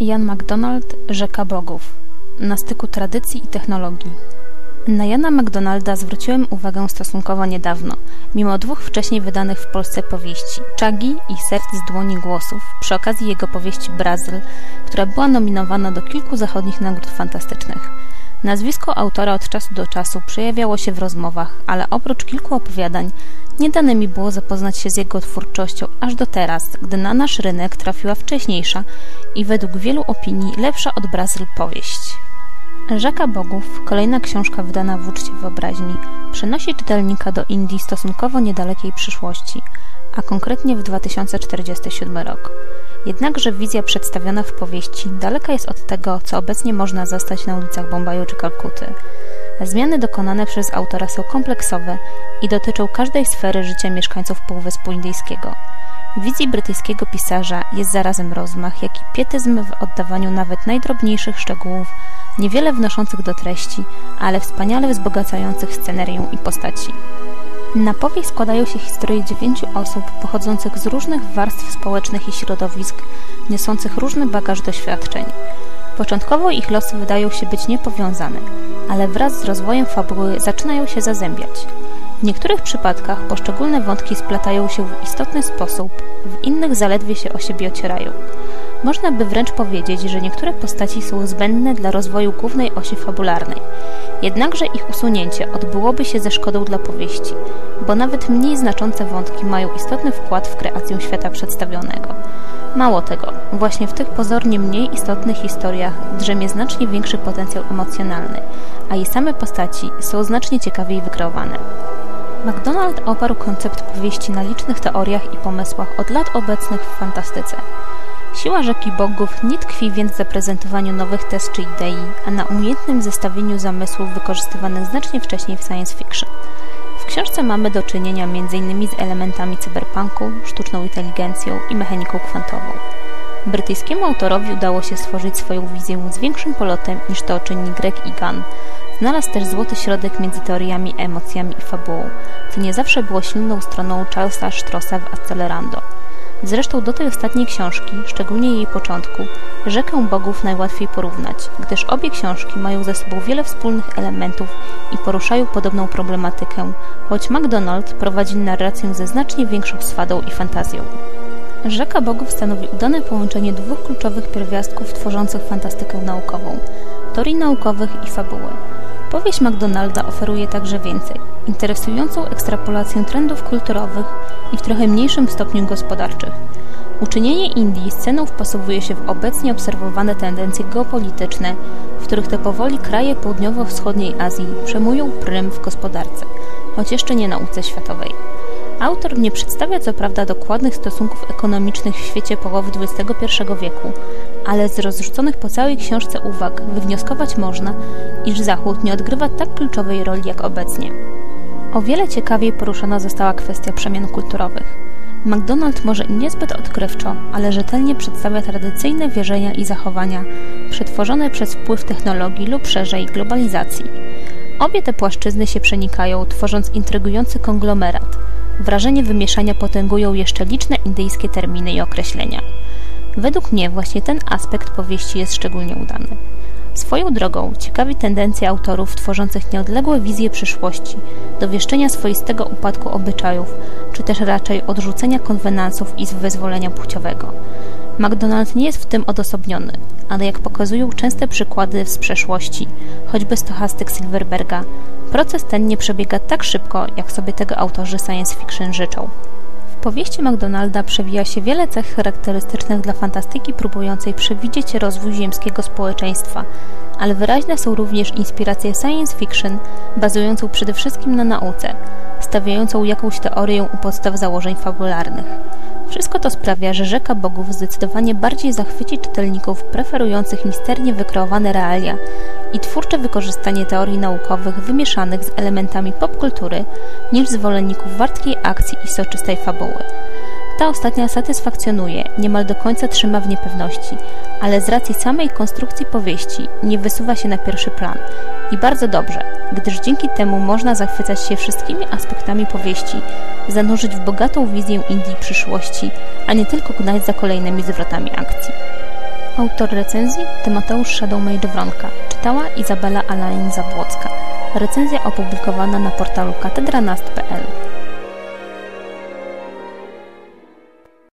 Jan MacDonald Rzeka Bogów na styku tradycji i technologii. Na Jana MacDonalda zwróciłem uwagę stosunkowo niedawno, mimo dwóch wcześniej wydanych w Polsce powieści Czagi i Serc z dłoni głosów, przy okazji jego powieści Brazyl, która była nominowana do kilku zachodnich nagród fantastycznych. Nazwisko autora od czasu do czasu przejawiało się w rozmowach, ale oprócz kilku opowiadań nie dane mi było zapoznać się z jego twórczością aż do teraz, gdy na nasz rynek trafiła wcześniejsza i według wielu opinii lepsza od Brazyl powieść. Rzeka Bogów, kolejna książka wydana w uczcie wyobraźni, przenosi czytelnika do Indii stosunkowo niedalekiej przyszłości, a konkretnie w 2047 rok. Jednakże wizja przedstawiona w powieści daleka jest od tego, co obecnie można zastać na ulicach Bombaju czy Kalkuty. Zmiany dokonane przez autora są kompleksowe i dotyczą każdej sfery życia mieszkańców Półwyspu Indyjskiego. W wizji brytyjskiego pisarza jest zarazem rozmach, jak i pietyzm w oddawaniu nawet najdrobniejszych szczegółów, niewiele wnoszących do treści, ale wspaniale wzbogacających scenerię i postaci. Na powieść składają się historie dziewięciu osób pochodzących z różnych warstw społecznych i środowisk, niosących różny bagaż doświadczeń. Początkowo ich losy wydają się być niepowiązane, ale wraz z rozwojem fabuły zaczynają się zazębiać. W niektórych przypadkach poszczególne wątki splatają się w istotny sposób, w innych zaledwie się o siebie ocierają. Można by wręcz powiedzieć, że niektóre postaci są zbędne dla rozwoju głównej osi fabularnej. Jednakże ich usunięcie odbyłoby się ze szkodą dla powieści, bo nawet mniej znaczące wątki mają istotny wkład w kreację świata przedstawionego. Mało tego, właśnie w tych pozornie mniej istotnych historiach drzemie znacznie większy potencjał emocjonalny, a i same postaci są znacznie ciekawiej wykreowane. MacDonald oparł koncept powieści na licznych teoriach i pomysłach od lat obecnych w fantastyce. Siła rzeki bogów nie tkwi więc w zaprezentowaniu nowych tez czy idei, a na umiejętnym zestawieniu zamysłów wykorzystywanych znacznie wcześniej w science fiction. W książce mamy do czynienia m.in. z elementami cyberpunku, sztuczną inteligencją i mechaniką kwantową. Brytyjskiemu autorowi udało się stworzyć swoją wizję z większym polotem niż to czyni Greg Egan. Znalazł też złoty środek między teoriami, emocjami i fabułą, co nie zawsze było silną stroną Charlesa Strossa w Accelerando. Zresztą do tej ostatniej książki, szczególnie jej początku, Rzekę Bogów najłatwiej porównać, gdyż obie książki mają ze sobą wiele wspólnych elementów i poruszają podobną problematykę, choć MacDonald prowadzi narrację ze znacznie większą swadą i fantazją. Rzeka Bogów stanowi udane połączenie dwóch kluczowych pierwiastków tworzących fantastykę naukową – teorii naukowych i fabuły. Powieść McDonalda oferuje także więcej interesującą ekstrapolację trendów kulturowych i w trochę mniejszym stopniu gospodarczych. Uczynienie Indii sceną wpasowuje się w obecnie obserwowane tendencje geopolityczne, w których te powoli kraje południowo-wschodniej Azji przejmują prym w gospodarce, choć jeszcze nie nauce światowej. Autor nie przedstawia co prawda dokładnych stosunków ekonomicznych w świecie połowy XXI wieku, ale z rozrzuconych po całej książce uwag wywnioskować można, iż Zachód nie odgrywa tak kluczowej roli jak obecnie. O wiele ciekawiej poruszona została kwestia przemian kulturowych. McDonald może niezbyt odkrywczo, ale rzetelnie przedstawia tradycyjne wierzenia i zachowania, przetworzone przez wpływ technologii lub szerzej globalizacji. Obie te płaszczyzny się przenikają, tworząc intrygujący konglomerat. Wrażenie wymieszania potęgują jeszcze liczne indyjskie terminy i określenia. Według mnie właśnie ten aspekt powieści jest szczególnie udany. Swoją drogą ciekawi tendencje autorów tworzących nieodległe wizje przyszłości, do wieszczenia swoistego upadku obyczajów, czy też raczej odrzucenia konwenansów i wyzwolenia płciowego. McDonald nie jest w tym odosobniony, ale jak pokazują częste przykłady z przeszłości, choćby stochastyk Silverberga, proces ten nie przebiega tak szybko, jak sobie tego autorzy science fiction życzą. Powieści McDonalda przewija się wiele cech charakterystycznych dla fantastyki próbującej przewidzieć rozwój ziemskiego społeczeństwa, ale wyraźne są również inspiracje science fiction bazującą przede wszystkim na nauce, stawiającą jakąś teorię u podstaw założeń fabularnych. Wszystko to sprawia, że Rzeka Bogów zdecydowanie bardziej zachwyci czytelników preferujących misternie wykreowane realia i twórcze wykorzystanie teorii naukowych wymieszanych z elementami popkultury niż zwolenników wartkiej akcji i soczystej fabuły. Ta ostatnia satysfakcjonuje, niemal do końca trzyma w niepewności, ale z racji samej konstrukcji powieści nie wysuwa się na pierwszy plan. I bardzo dobrze, gdyż dzięki temu można zachwycać się wszystkimi aspektami powieści, zanurzyć w bogatą wizję Indii przyszłości, a nie tylko gnać za kolejnymi zwrotami akcji. Autor recenzji Tymoteusz Shadowmage-Wronka. Czytała Izabela Alain Zabłocka. Recenzja opublikowana na portalu katedranast.pl